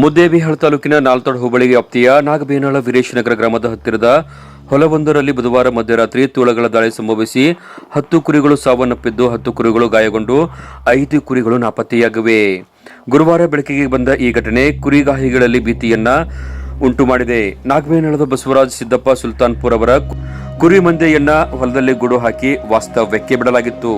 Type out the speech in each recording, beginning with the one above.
ಮುದ್ದೇಬಿಹಾಳ್ ತಾಲೂಕಿನ ನಾಲ್ತೋಡ್ ಹೋಬಳಿ ವ್ಯಾಪ್ತಿಯ ನಾಗಬೇನಾಳ ವೀರೇಶನಗರ ಗ್ರಾಮದ ಹತ್ತಿರದ ಹೊಲವೊಂದರಲ್ಲಿ ಬುಧವಾರ ಮಧ್ಯರಾತ್ರಿ ತೋಳಗಳ ದಾಳಿ ಸಂಭವಿಸಿ ಹತ್ತು ಕುರಿಗಳು ಸಾವನ್ನಪ್ಪಿದ್ದು ಹತ್ತು ಕುರಿಗಳು ಗಾಯಗೊಂಡು ಐದು ಕುರಿಗಳು ನಾಪತ್ತೆಯಾಗಿವೆ. ಗುರುವಾರ ಬೆಳಕಿಗೆ ಬಂದ ಈ ಘಟನೆ ಕುರಿಗಾಹಿಗಳಲ್ಲಿ ಭೀತಿಯನ್ನ ಉಂಟು ಮಾಡಿದೆ ನಾಗಬೇನಾಳದ ಬಸವರಾಜ್ ಸಿದ್ದಪ್ಪ ಸುಲ್ತಾನ್ಪುರ್ ಅವರ ಕುರಿ ಮಂದೆಯನ್ನ ಹೊಲದಲ್ಲಿ ಗುಡು ಹಾಕಿ ವಾಸ್ತವ್ಯಕ್ಕೆ ಬಿಡಲಾಗಿತ್ತು.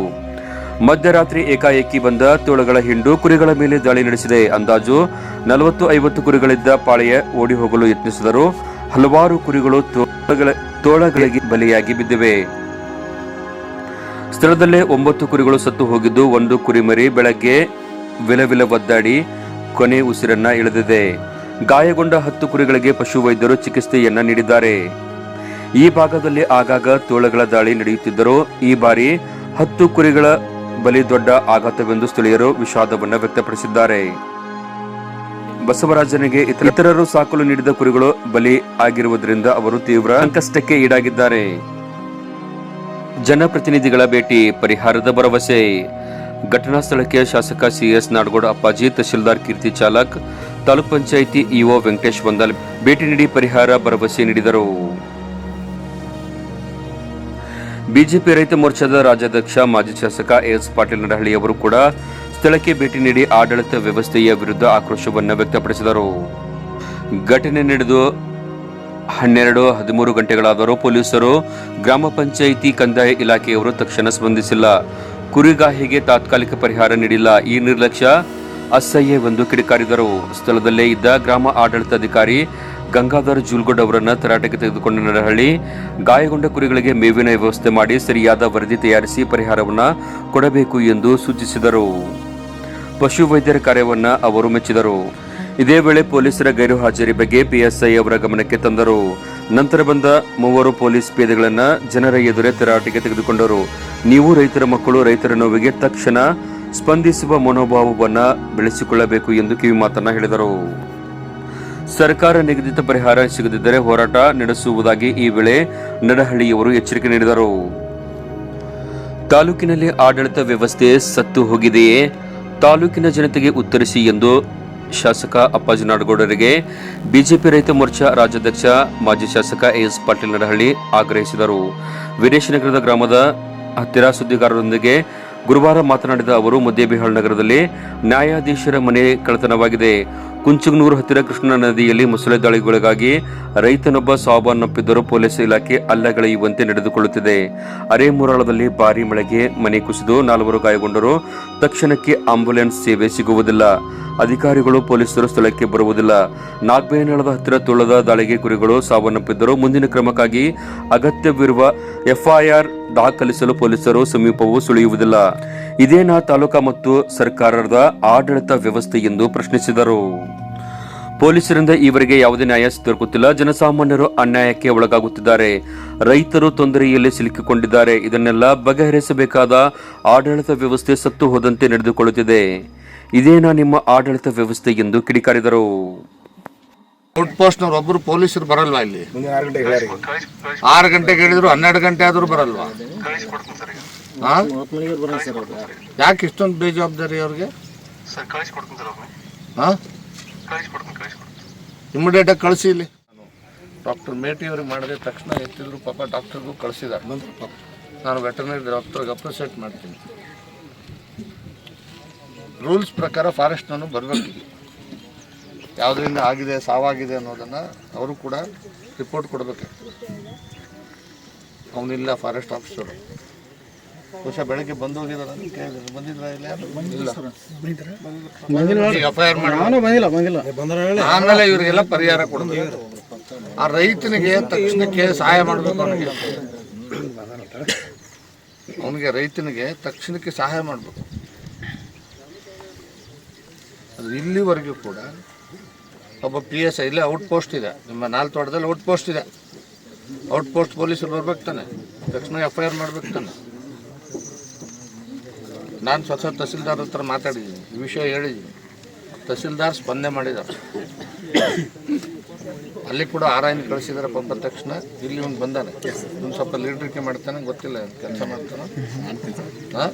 ಮಧ್ಯರಾತ್ರಿ ಏಕಾಏಕಿ ಬಂದ ತೋಳಗಳ ಹಿಂಡು ಕುರಿಗಳ ಮೇಲೆ ದಾಳಿ ನಡೆಸಿದೆ. ಅಂದಾಜು ನಲವತ್ತು ಐವತ್ತು ಕುರಿಗಳಿದ್ದ ಪಾಳೆಯ ಓಡಿ ಹೋಗಲು ಯತ್ನಿಸಿದರು. ಹಲವಾರು ಕುರಿಗಳು ತೋಳಗಳ ತೋಳಗಳಿಗೆ ಬಲಿಯಾಗಿ ಬಿದ್ದಿವೆ. ಸ್ಥಳದಲ್ಲೇ ಒಂಬತ್ತು ಕುರಿಗಳು ಸತ್ತು ಹೋಗಿದ್ದು, ಒಂದು ಕುರಿಮರಿ ಬೆಳಗ್ಗೆ ವಿಲವಿಲ ಒದ್ದಾಡಿ ಕೊನೆ ಉಸಿರನ್ನ ಇಳಿದಿದೆ. ಗಾಯಗೊಂಡ ಹತ್ತು ಕುರಿಗಳಿಗೆ ಪಶುವೈದ್ಯರು ಚಿಕಿತ್ಸೆಯನ್ನ ನೀಡಿದ್ದಾರೆ. ಈ ಭಾಗದಲ್ಲಿ ಆಗಾಗ ತೋಳಗಳ ದಾಳಿ ನಡೆಯುತ್ತಿದ್ದರೂ, ಈ ಬಾರಿ ಹತ್ತು ಕುರಿಗಳ ಬಲಿ ದೊಡ್ಡ ಆಘಾತವೆಂದು ಸ್ಥಳೀಯರು ವಿಷಾದವನ್ನು ವ್ಯಕ್ತಪಡಿಸಿದ್ದಾರೆ. ಬಸವರಾಜನಿಗೆ ಇತರ- ಇತರರು ಸಾಕಲು ನೀಡಿದ ಕುರಿಗಳು ಬಲಿ ಆಗಿರುವುದರಿಂದ ಅವರು ತೀವ್ರ ಸಂಕಷ್ಟಕ್ಕೆ ಈಡಾಗಿದ್ದಾರೆ. ಜನಪ್ರತಿನಿಧಿಗಳ ಭೇಟಿ, ಪರಿಹಾರದ ಭರವಸೆ. ಘಟನಾ ಸ್ಥಳಕ್ಕೆ ಶಾಸಕ ಸಿಎಸ್ ನಾಡಗೌಡ, ಅಪ್ಪಾಜಿ, ತಹಶೀಲ್ದಾರ್ ಕೀರ್ತಿ ಚಾಲಕ್, ತಾಲೂಕ್ ಪಂಚಾಯಿತಿ ಇಒ ವೆಂಕಟೇಶ್ ವಂದಲ್ ಭೇಟಿ ನೀಡಿ ಪರಿಹಾರ ಭರವಸೆ ನೀಡಿದರು. ಬಿಜೆಪಿ ರೈತ ಮೋರ್ಚಾದ ರಾಜ್ಯಾಧ್ಯಕ್ಷ, ಮಾಜಿ ಶಾಸಕ ಎಸ್ ಪಾಟೀಲ್ ನಡಹಳ್ಳಿ ಅವರು ಕೂಡ ಸ್ಥಳಕ್ಕೆ ಭೇಟಿ ನೀಡಿ ಆಡಳಿತ ವ್ಯವಸ್ಥೆಯ ವಿರುದ್ಧ ಆಕ್ರೋಶವನ್ನು ವ್ಯಕ್ತಪಡಿಸಿದರು. ಘಟನೆ ನಡೆದು ಹನ್ನೆರಡು, ಹದಿಮೂರು ಗಂಟೆಗಳಾದರೂ ಪೊಲೀಸರು ಗ್ರಾಮ ಪಂಚಾಯಿತಿ ಕಂದಾಯ ಇಲಾಖೆಯವರು ತಕ್ಷಣ ಸ್ಪಂದಿಸಿಲ್ಲ. ಕುರಿಗಾಹಿಗೆ ತಾತ್ಕಾಲಿಕ ಪರಿಹಾರ ನೀಡಿಲ್ಲ. ಈ ನಿರ್ಲಕ್ಷ್ಯ ಅಸಹ್ಯವೆಂದು ಕಿಡಿಕಾರಿದರು. ಸ್ಥಳದಲ್ಲೇ ಇದ್ದ ಗ್ರಾಮ ಆಡಳಿತಾಧಿಕಾರಿ ಗಂಗಾಧರ್ ಜುಲ್ಗೊಡ್ ಅವರನ್ನು ತರಾಟೆಗೆ ತೆಗೆದುಕೊಂಡ ನಡಹಳ್ಳಿ ಗಾಯಗೊಂಡ ಕುರಿಗಳಿಗೆ ಮೇವಿನ ವ್ಯವಸ್ಥೆ ಮಾಡಿ ಸರಿಯಾದ ವರದಿ ತಯಾರಿಸಿ ಪರಿಹಾರವನ್ನು ಕೊಡಬೇಕು ಎಂದು ಸೂಚಿಸಿದರು. ಪಶು ವೈದ್ಯರ ಕಾರ್ಯವನ್ನ ಅವರು ಮೆಚ್ಚಿದರು. ಇದೇ ವೇಳೆ ಪೊಲೀಸರ ಗೈರು ಹಾಜರಿ ಬಗ್ಗೆ ಪಿಎಸ್ಐ ಅವರ ಗಮನಕ್ಕೆ ತಂದರು. ನಂತರ ಬಂದ ಮೂವರು ಪೊಲೀಸ್ ಪೇದೆಗಳನ್ನು ಜನರ ಎದುರೇ ತರಾಟೆಗೆ ತೆಗೆದುಕೊಂಡರು. ನೀವು ರೈತರ ಮಕ್ಕಳು ರೈತರ ನೋವಿಗೆ ತಕ್ಷಣ ಸ್ಪಂದಿಸುವ ಮನೋಭಾವವನ್ನು ಬೆಳೆಸಿಕೊಳ್ಳಬೇಕು ಎಂದು ಕಿವಿಮಾತನ್ನ ಹೇಳಿದರು. ಸರ್ಕಾರ ನಿಗದಿತ ಪರಿಹಾರ ಸಿಗದಿದ್ದರೆ ಹೋರಾಟ ನಡೆಸುವುದಾಗಿ ಈ ವೇಳೆ ನಡಹಳ್ಳಿಯವರು ಎಚ್ಚರಿಕೆ ನೀಡಿದರು. ತಾಲೂಕಿನಲ್ಲಿ ಆಡಳಿತ ವ್ಯವಸ್ಥೆ ಸತ್ತು ಹೋಗಿದೆಯೇ? ತಾಲೂಕಿನ ಜನತೆಗೆ ಉತ್ತರಿಸಿ ಎಂದು ಶಾಸಕ ಅಪ್ಪಾಜಿ ನಾಡಗೌಡರಿಗೆ ಬಿಜೆಪಿ ರೈತ ಮೋರ್ಚಾ ರಾಜ್ಯಾಧ್ಯಕ್ಷ ಮಾಜಿ ಶಾಸಕ ಎಸ್ ಪಾಟೀಲ್ ನಡಹಳ್ಳಿ ಆಗ್ರಹಿಸಿದರು. ವೀರೇಶನಗರದ ಗ್ರಾಮದ ಹತ್ತಿರ ಸುದ್ದಿಗಾರರೊಂದಿಗೆ ಗುರುವಾರ ಮಾತನಾಡಿದ ಅವರು ಮುದ್ದೇಬಿಹಾಳ್ ನಗರದಲ್ಲಿ ನ್ಯಾಯಾಧೀಶರ ಮನೆ ಕಳ್ಳತನವಾಗಿದೆ. ಕುಂಚಗನೂರು ಹತ್ತಿರ ಕೃಷ್ಣಾ ನದಿಯಲ್ಲಿ ಮೊಸಳೆ ದಾಳಿಗೊಳಗಾಗಿ ರೈತನೊಬ್ಬ ಸಾವನ್ನಪ್ಪಿದ್ದರೂ ಪೊಲೀಸ್ ಇಲಾಖೆ ಅಲ್ಲಗಳೆಯುವಂತೆ ನಡೆದುಕೊಳ್ಳುತ್ತಿದೆ. ಅರೆಮುರಾಳದಲ್ಲಿ ಭಾರೀ ಮಳೆಗೆ ಮನೆ ಕುಸಿದು ನಾಲ್ವರು ಗಾಯಗೊಂಡರು. ತಕ್ಷಣಕ್ಕೆ ಆಂಬ್ಯುಲೆನ್ಸ್ ಸೇವೆ ಸಿಗುವುದಿಲ್ಲ. ಅಧಿಕಾರಿಗಳು ಪೊಲೀಸರು ಸ್ಥಳಕ್ಕೆ ಬರುವುದಿಲ್ಲ. ನಾಗಬೇನಾಳದ ಹತ್ತಿರ ತುಳದ ದಾಳಿಗೆ ಕುರಿಗಳು ಸಾವನ್ನಪ್ಪಿದ್ದರೂ ಮುಂದಿನ ಕ್ರಮಕ್ಕಾಗಿ ಅಗತ್ಯವಿರುವ ಎಫ್ಐಆರ್ ದಾಖಲಿಸಲು ಪೊಲೀಸರು ಸಮೀಪವೂ ಸುಳಿಯುವುದಿಲ್ಲ. ಇದೇನಾ ತಾಲೂಕಾ ಮತ್ತು ಸರ್ಕಾರದ ಆಡಳಿತ ವ್ಯವಸ್ಥೆ ಎಂದು ಪ್ರಶ್ನಿಸಿದರು. ಪೊಲೀಸರಿಂದ ಈವರೆಗೆ ಯಾವುದೇ ನ್ಯಾಯ ದೊರಕುತ್ತಿಲ್ಲ. ಜನಸಾಮಾನ್ಯರು ಅನ್ಯಾಯಕ್ಕೆ ಒಳಗಾಗುತ್ತಿದ್ದಾರೆ. ರೈತರು ತೊಂದರೆಯಲ್ಲಿ ಸಿಲುಕಿಕೊಂಡಿದ್ದಾರೆ. ಇದನ್ನೆಲ್ಲ ಬಗೆಹರಿಸಬೇಕಾದ ಆಡಳಿತ ವ್ಯವಸ್ಥೆ ಸತ್ತು ಹೋದಂತೆ ನಡೆದುಕೊಳ್ಳುತ್ತಿದೆ. ಇದೇನಾ ನಿಮ್ಮ ಆಡಳಿತ ವ್ಯವಸ್ಥೆ ಎಂದು ಕಿಡಿಕಾರಿದರು. ಔಟ್ ಪೋಸ್ಟ್ನವ್ರು ಒಬ್ರು ಪೊಲೀಸರು ಬರಲ್ವಾ ಇಲ್ಲಿ. ಆರು ಗಂಟೆಗೆ ಹೇಳಿದ್ರು ಹನ್ನೆರಡು ಗಂಟೆ ಆದರೂ ಬರಲ್ವಾ? ಯಾಕೆ ಇಷ್ಟೊಂದು ಬೇಜವಾಬ್ದಾರಿ ಅವ್ರಿಗೆ? ಹಾ ಕಳಿಸ್ಕೊಡ್ತೀನಿ ಕಳಿಸ್ಕೊಡ್ತೀನಿ ಇಮಿಡಿಯೇಟ್ ಆಗಿ ಕಳಿಸಿ ಇಲ್ಲಿ. ಡಾಕ್ಟರ್ ಮೇಟಿ ಅವ್ರಿಗೆ ಮಾಡಿದ ತಕ್ಷಣ ಎತ್ತಿದ್ರು ಪಾಪ ಡಾಕ್ಟರ್ಗೂ ಕಳಿಸಿದ ನಾನು ವೆಟರ್ನರಿ ಡಾಕ್ಟರ್ಗೆ ಅಪ್ರಿಸಿಯೇಟ್ ಮಾಡ್ತೀನಿ. ರೂಲ್ಸ್ ಪ್ರಕಾರ ಫಾರೆಸ್ಟ್ ನಾನು ಬರಬೇಕು ಯಾವುದರಿಂದ ಆಗಿದೆ ಸಾವಾಗಿದೆ ಅನ್ನೋದನ್ನು ಅವರು ಕೂಡ ರಿಪೋರ್ಟ್ ಕೊಡಬೇಕು. ಅವನಿಲ್ಲ ಫಾರೆಸ್ಟ್ ಆಫೀಸರು ಬಹುಶಃ ಬೆಳಗ್ಗೆ ಬಂದು ಹೋಗಿದಾರ ಬಂದಿದ್ರ ಇಲ್ಲ? ಆಮೇಲೆ ಇವರಿಗೆಲ್ಲ ಪರಿಹಾರ ಕೊಡ್ತೀವಿ ಆ ರೈತನಿಗೆ ತಕ್ಷಣಕ್ಕೆ ಸಹಾಯ ಮಾಡಬೇಕು ಅವನಿಗೆ? ಅವನಿಗೆ ರೈತನಿಗೆ ತಕ್ಷಣಕ್ಕೆ ಸಹಾಯ ಮಾಡಬೇಕು. ಅದು ಇಲ್ಲಿವರೆಗೂ ಕೂಡ ಒಬ್ಬ ಪಿ ಎಸ್ ಐ ಇಲ್ಲೇ ಔಟ್ ಪೋಸ್ಟ್ ಇದೆ. ನಿಮ್ಮ ನಾಲ್ ತೋಟದಲ್ಲಿ ಔಟ್ ಪೋಸ್ಟ್ ಇದೆ. ಔಟ್ ಪೋಸ್ಟ್ ಪೊಲೀಸರು ಬರ್ಬೇಕು ತಾನೆ. ತಕ್ಷಣ ಎಫ್ ಐ ಆರ್ ಮಾಡ್ಬೇಕು ತಾನೆ. ನಾನು ಸ್ವತಃ ತಹಸೀಲ್ದಾರ್ ಹತ್ರ ಮಾತಾಡಿದ್ದೀನಿ ಈ ವಿಷಯ ಹೇಳಿದ್ದೀನಿ ತಹಸೀಲ್ದಾರ್ ಸ್ಪಂದನೆ ಮಾಡಿದ್ದಾರೆ ಅಲ್ಲಿ ಕೂಡ ಆರಾಯನ್ ಕಳಿಸಿದ್ದಾರೆ ಬಂದ ತಕ್ಷಣ. ಇಲ್ಲಿ ಒಂದು ಬಂದಾನೆ. ಒಂದು ಸ್ವಲ್ಪ ಲೀಡ್ರಿಕೆ ಮಾಡ್ತಾನೆ ಗೊತ್ತಿಲ್ಲ ಕೆಲಸ ಮಾಡ್ತಾನೆ? ಹಾಂ?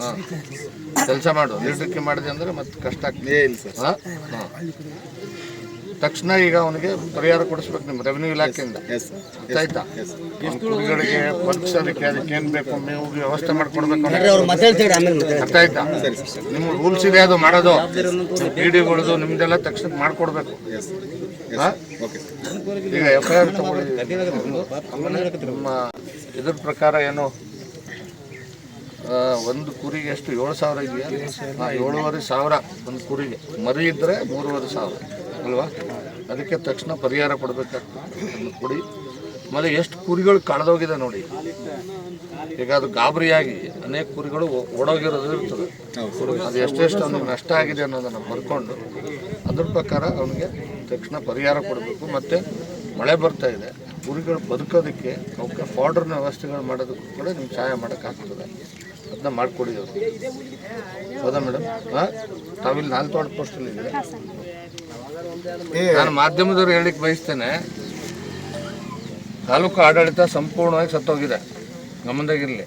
ಹಾಂ. ಕೆಲಸ ಮಾಡು. ಲೀಡ್ರಿಕೆ ಮಾಡಿದೆ ಅಂದರೆ ಮತ್ತೆ ಕಷ್ಟ ಆಗ್ತದೆ. ಹಾಂ? ಹಾಂ. ತಕ್ಷಣ ಈಗ ಅವನಿಗೆ ಪರಿಹಾರ ಕೊಡಿಸ್ಬೇಕು ನಿಮ್ಮ ರೆವಿನ್ಯೂ ಇಲಾಖೆಯಿಂದ. ಆಯ್ತಾ? ಕುರಿಗಳಿಗೆ ಪಕ್ಷಕ್ಕೆ ಅದಕ್ಕೆ ಏನು ಬೇಕು? ನೀವು ವ್ಯವಸ್ಥೆ ಮಾಡ್ಕೊಡ್ಬೇಕು. ಅರ್ಥ ಆಯ್ತಾ? ನಿಮ್ಮ ರೂಲ್ಸ್ ಇದೆ ಅದು ಮಾಡೋದು. ಪಿಡಿಗಳದು ನಿಮ್ದೆಲ್ಲ ತಕ್ಷಣ ಮಾಡ್ಕೊಡ್ಬೇಕು? ಈಗ ಎಫ್ ಐ ಆರ್ ತಗೊಳ್ಳಿ. ನಿಮ್ಮ ಇದ್ರ ಪ್ರಕಾರ ಏನು? ಒಂದು ಕುರಿಗೆ ಎಷ್ಟು? ಏಳು ಸಾವಿರ ಇದೆಯಾ? ಏಳುವರೆ ಸಾವಿರ ಒಂದು ಕುರಿಗೆ. ಮರಿ ಇದ್ದರೆ ಮೂರುವರೆ ಸಾವಿರ. ಅಲ್ವಾ? ಅದಕ್ಕೆ ತಕ್ಷಣ ಪರಿಹಾರ ಕೊಡಬೇಕಾಗ್ತದೆ. ಕೊಡಿ. ಆಮೇಲೆ ಎಷ್ಟು ಕುರಿಗಳು ಕಳೆದೋಗಿದೆ ನೋಡಿ. ಈಗ ಅದು ಗಾಬರಿಯಾಗಿ ಅನೇಕ ಕುರಿಗಳು ಓಡೋಗಿರೋದು ಇರ್ತದೆ. ಅದು ಎಷ್ಟೆಷ್ಟು ಅವನಿಗೆ ನಷ್ಟ ಆಗಿದೆ ಅನ್ನೋದನ್ನು ಬರ್ಕೊಂಡು ಅದ್ರ ಪ್ರಕಾರ ಅವನಿಗೆ ತಕ್ಷಣ ಪರಿಹಾರ ಕೊಡಬೇಕು. ಮತ್ತು ಮಳೆ ಬರ್ತಾ ಇದೆ. ಕುರಿಗಳು ಬದುಕೋದಕ್ಕೆ ಅವಕ್ಕೆ ಫಾರ್ಡರ್ನ ವ್ಯವಸ್ಥೆಗಳು ಮಾಡೋದಕ್ಕೂ ಕೂಡ ನಿಮ್ಗೆ ಸಹಾಯ ಮಾಡೋಕ್ಕಾಗ್ತದೆ. ಅದನ್ನ ಮಾಡಿಕೊಡಿ ಅವರು. ಹೌದಾ ಮೇಡಮ್ ಹಾಂ? ತಾವಿಲ್ಲಿ ನಾಲ್ಕು ತೋಟ ಪೋಸ್ಟಲ್ಲಿ ನಾನು ಮಾಧ್ಯಮದವ್ರು ಹೇಳಿಕ್ಕೆ ಬಯಸ್ತೇನೆ ತಾಲೂಕು ಆಡಳಿತ ಸಂಪೂರ್ಣವಾಗಿ ಸತ್ತೋಗಿದೆ ಗಮನದಾಗಿರಲಿ.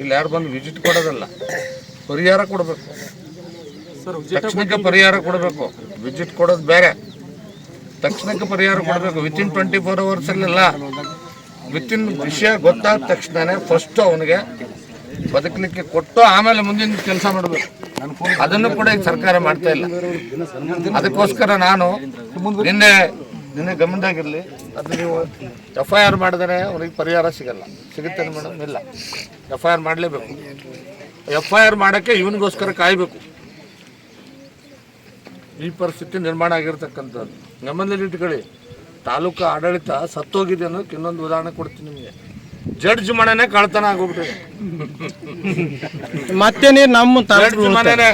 ಇಲ್ಲಿ ಯಾರು ಬಂದು ವಿಸಿಟ್ ಕೊಡೋದಲ್ಲ ಪರಿಹಾರ ಕೊಡಬೇಕು. ತಕ್ಷಣಕ್ಕೆ ಪರಿಹಾರ ಕೊಡಬೇಕು. ವಿಸಿಟ್ ಕೊಡೋದು ಬೇರೆ. ತಕ್ಷಣಕ್ಕೆ ಪರಿಹಾರ ಕೊಡಬೇಕು. ವಿತಿನ್ ಟ್ವೆಂಟಿ ಫೋರ್ ಅವರ್ಸಲ್ಲೆಲ್ಲ ವಿತಿನ್ ವಿಷಯ ಗೊತ್ತಾದ ತಕ್ಷಣನೇ ಫಸ್ಟ್ ಅವನಿಗೆ ಬದುಕಲಿಕ್ಕೆ ಕೊಟ್ಟು ಆಮೇಲೆ ಮುಂದಿನ ಕೆಲಸ ಮಾಡಬೇಕು. ಅದನ್ನು ಕೂಡ ಈಗ ಸರ್ಕಾರ ಮಾಡ್ತಾ ಇಲ್ಲ. ಅದಕ್ಕೋಸ್ಕರ ನಾನು ನಿನ್ನೆ ನಿನ್ನೆ ಗಮನದಾಗಿರಲಿ, ಅದು ನೀವು ಎಫ್ ಐ ಆರ್ ಮಾಡಿದರೆ ಅವ್ರಿಗೆ ಪರಿಹಾರ ಸಿಗಲ್ಲ. ಸಿಗುತ್ತೆ ಮೇಡಮ್, ಇಲ್ಲ. ಎಫ್ ಐ ಆರ್ ಮಾಡಲೇಬೇಕು. ಎಫ್ ಐ ಆರ್ ಮಾಡೋಕ್ಕೆ ಇವನಿಗೋಸ್ಕರ ಕಾಯಬೇಕು. ಈ ಪರಿಸ್ಥಿತಿ ನಿರ್ಮಾಣ ಆಗಿರ್ತಕ್ಕಂಥದ್ದು. ಗಮನದಲ್ಲಿ ಇಟ್ಕೊಳ್ಳಿ ತಾಲೂಕು ಆಡಳಿತ ಸತ್ತೋಗಿದೆ ಅನ್ನೋದಕ್ಕೆ ಇನ್ನೊಂದು ಉದಾಹರಣೆ ಕೊಡ್ತೀನಿ ನಿಮಗೆ. ಜಡ್ಜ್ ಮನೆನೇ ಕಳ್ತನ ಆಗೋಗ್ಬಿಟ್ಟಿದೆ. ಮತ್ತೆ ನೀವು ನಮ್ಮ ಜಡ್ಜ್ ಮನೆನೇ.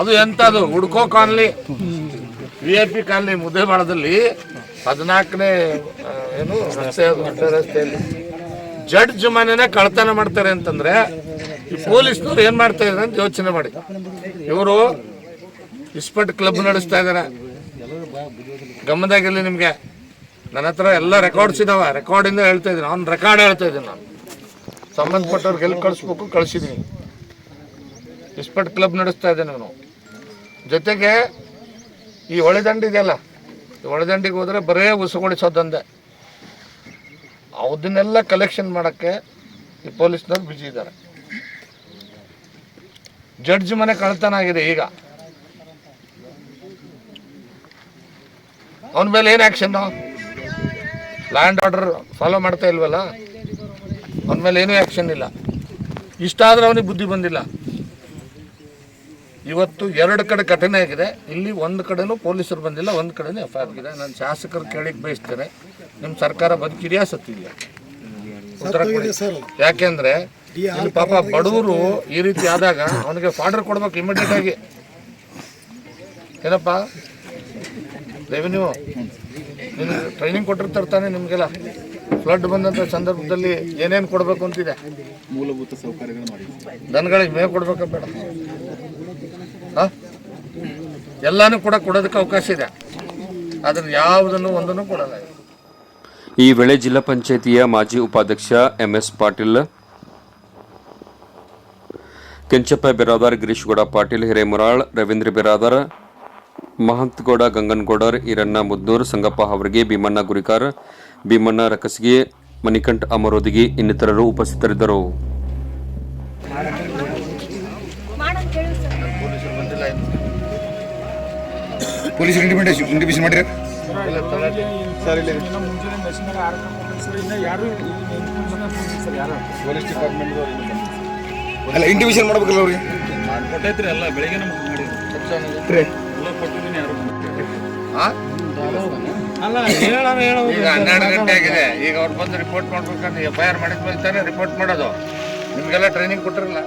ಅದು ಎಂತದು? ಹುಡ್ಕೋ colony V I P colony ಮುದ್ದೇಬಾಳದಲ್ಲಿ ಹದಿನಾಲ್ಕನೇ ಏನು ರಸ್ತೆ ರಸ್ತೆಯಲ್ಲಿ ಜಡ್ಜ್ ಮನೆನೇ ಕಳ್ತನ ಮಾಡ್ತಾರೆ ಅಂತಂದ್ರೆ ಈ ಪೊಲೀಸ್ನವ್ರು ಏನ್ ಮಾಡ್ತಾ ಇದಾರೆ ಅಂತ ಯೋಚನೆ ಮಾಡಿ. ಇವರು ಇಸ್ಪಟ್ ಕ್ಲಬ್ ನಡೆಸ್ತಾ ಇದಾರೆ. ಗಮನದಾಗಿರಲಿ ನಿಮಗೆ. ನನ್ನ ಹತ್ರ ಎಲ್ಲ ರೆಕಾರ್ಡ್ಸ್ ಇದಾವೆ. ರೆಕಾರ್ಡಿಂದ ಹೇಳ್ತಾ ಇದ್ದೀನಿ. ಅವ್ನು ರೆಕಾರ್ಡ್ ಹೇಳ್ತಾ ಇದ್ದೀನಿ ನಾನು. ಸಂಬಂಧಪಟ್ಟವ್ರಿಗೆ ಎಲ್ಲಿ ಕಳಿಸ್ಬೇಕು, ಕಳಿಸಿದ್ದೀನಿ. ಇಸ್ಪಟ್ ಕ್ಲಬ್ ನಡೆಸ್ತಾ ಇದ್ದೇನೆ ನಾನು. ಜೊತೆಗೆ ಈ ಹೊಳೆದಂಡಿ ಇದೆಯಲ್ಲ, ಈ ಹೊಳೆದಂಡಿಗೆ ಹೋದರೆ ಬರೇ ಉಸುಗೊಳಿಸೋದಂದೆ ಅದನ್ನೆಲ್ಲ ಕಲೆಕ್ಷನ್ ಮಾಡೋಕ್ಕೆ ಈ ಪೊಲೀಸ್ನವ್ರು ಬಿಜಿ ಇದ್ದಾರೆ. ಜಡ್ಜ್ ಮನೆ ಕಳ್ತನ ಆಗಿದೆ ಈಗ. ಅವನ ಮೇಲೆ ಏನು ಆ್ಯಕ್ಷನ್ನು ಲ್ಯಾಂಡ್ ಆರ್ಡರ್ ಫಾಲೋ ಮಾಡ್ತಾ ಇಲ್ವಲ್ಲ? ಅವನ ಮೇಲೆ ಏನೂ ಆ್ಯಕ್ಷನ್ ಇಲ್ಲ. ಇಷ್ಟಾದರೂ ಅವನಿಗೆ ಬುದ್ಧಿ ಬಂದಿಲ್ಲ. ಇವತ್ತು ಎರಡು ಕಡೆ ಘಟನೆ ಆಗಿದೆ. ಇಲ್ಲಿ ಒಂದು ಕಡೆನೂ ಪೊಲೀಸರು ಬಂದಿಲ್ಲ ಒಂದು ಕಡೆನೂ ಎಫ್ ಐ ಆರ್ ಆಗಿದೆ. ನಾನು ಶಾಸಕರು ಕೇಳಿಕ್ಕೆ ಬಯಸ್ತೇನೆ. ನಿಮ್ಮ ಸರ್ಕಾರ ಬದುಕಿದೆಯಾ ಸತ್ತಿದೆಯಾ? ಉತ್ತರ ಕೊಡಿ. ಯಾಕೆಂದ್ರೆ ಇಲ್ಲಿ ಪಾಪ ಬಡವರು ಈ ರೀತಿ ಆದಾಗ ಅವನಿಗೆ ಫಾರ್ಡರ್ ಕೊಡ್ಬೇಕು ಇಮಿಡಿಯೇಟ್ ಆಗಿ. ಏನಪ್ಪ? ರೆವಿನ್ಯೂ ನಿಮ್ಗೆ ಟ್ರೈನಿಂಗ್ ಕೊಟ್ಟಿರ್ತಾರೆ ತಾನೆ ನಿಮಗೆಲ್ಲ. ಫ್ಲಡ್ ಬಂದಂಥ ಸಂದರ್ಭದಲ್ಲಿ ಏನೇನು ಕೊಡಬೇಕು ಅಂತಿದೆ? ಮೂಲಭೂತ ಸೌಕರ್ಯಗಳು ಮಾಡಿ. ದನಗಳಿಗೆ ಮೇವು ಕೊಡ್ಬೇಕಾ ಬೇಡ. ಹಾಂ? ಎಲ್ಲನೂ ಕೂಡ ಕೊಡೋದಕ್ಕೆ ಅವಕಾಶ ಇದೆ. ಅದನ್ನು ಯಾವುದನ್ನು ಒಂದನ್ನು ಕೊಡಲ್ಲ. ಈ ವೇಳೆ ಜಿಲ್ಲಾ ಪಂಚಾಯಿತಿಯ ಮಾಜಿ ಉಪಾಧ್ಯಕ್ಷ ಎಂಎಸ್ ಪಾಟೀಲ್ ಕೆಂಚಪ್ಪ ಬಿರಾದಾರ್ ಗಿರೀಶ್ಗೌಡ ಪಾಟೀಲ್ ಹಿರೇಮುರಾಳ್ ರವೀಂದ್ರ ಬಿರಾದಾರ್ ಮಹಂತಗೌಡ ಗಂಗನಗೌಡರ್ ಈರಣ್ಣ ಮುದ್ದೂರ್ ಸಂಗಪ್ಪ ಅವರಿಗೆ ಭೀಮಣ್ಣ ಗುರಿಕಾರ್ ಭೀಮಣ್ಣ ರಕಸ್ಗಿ ಮಣಿಕಂಠ ಅಮರೋದಿಗಿ ಇನ್ನಿತರರು ಉಪಸ್ಥಿತರಿದ್ದರು. ಅಲ್ಲ ಇಂಡಿವಿಜುವಲ್ ಮಾಡ್ಬೇಕಲ್ಲ ಅವ್ರಿಗೆ? ಕೊಟ್ಟೈತ್ರಿ ಅಲ್ಲ ಬೆಳಿಗ್ಗೆ ಮಾಡಿ ಆ? ಅಲ್ಲ ಹೇಳೋಣ ಹೇಳೋ. ಈಗ ಹನ್ನೆರಡು ಗಂಟೆ ಆಗಿದೆ. ಈಗ ಅವ್ರು ಬಂದು ರಿಪೋರ್ಟ್ ಮಾಡ್ಬೇಕಂದ್ರೆ ಎಫ್ ಐ ಆರ್ ಮಾಡಿದ್ಮೇಲೆ ತಾನೇ ರಿಪೋರ್ಟ್ ಮಾಡೋದು. ನಿಮಗೆಲ್ಲ ಟ್ರೈನಿಂಗ್ ಕೊಟ್ಟಿರಲ್ಲ.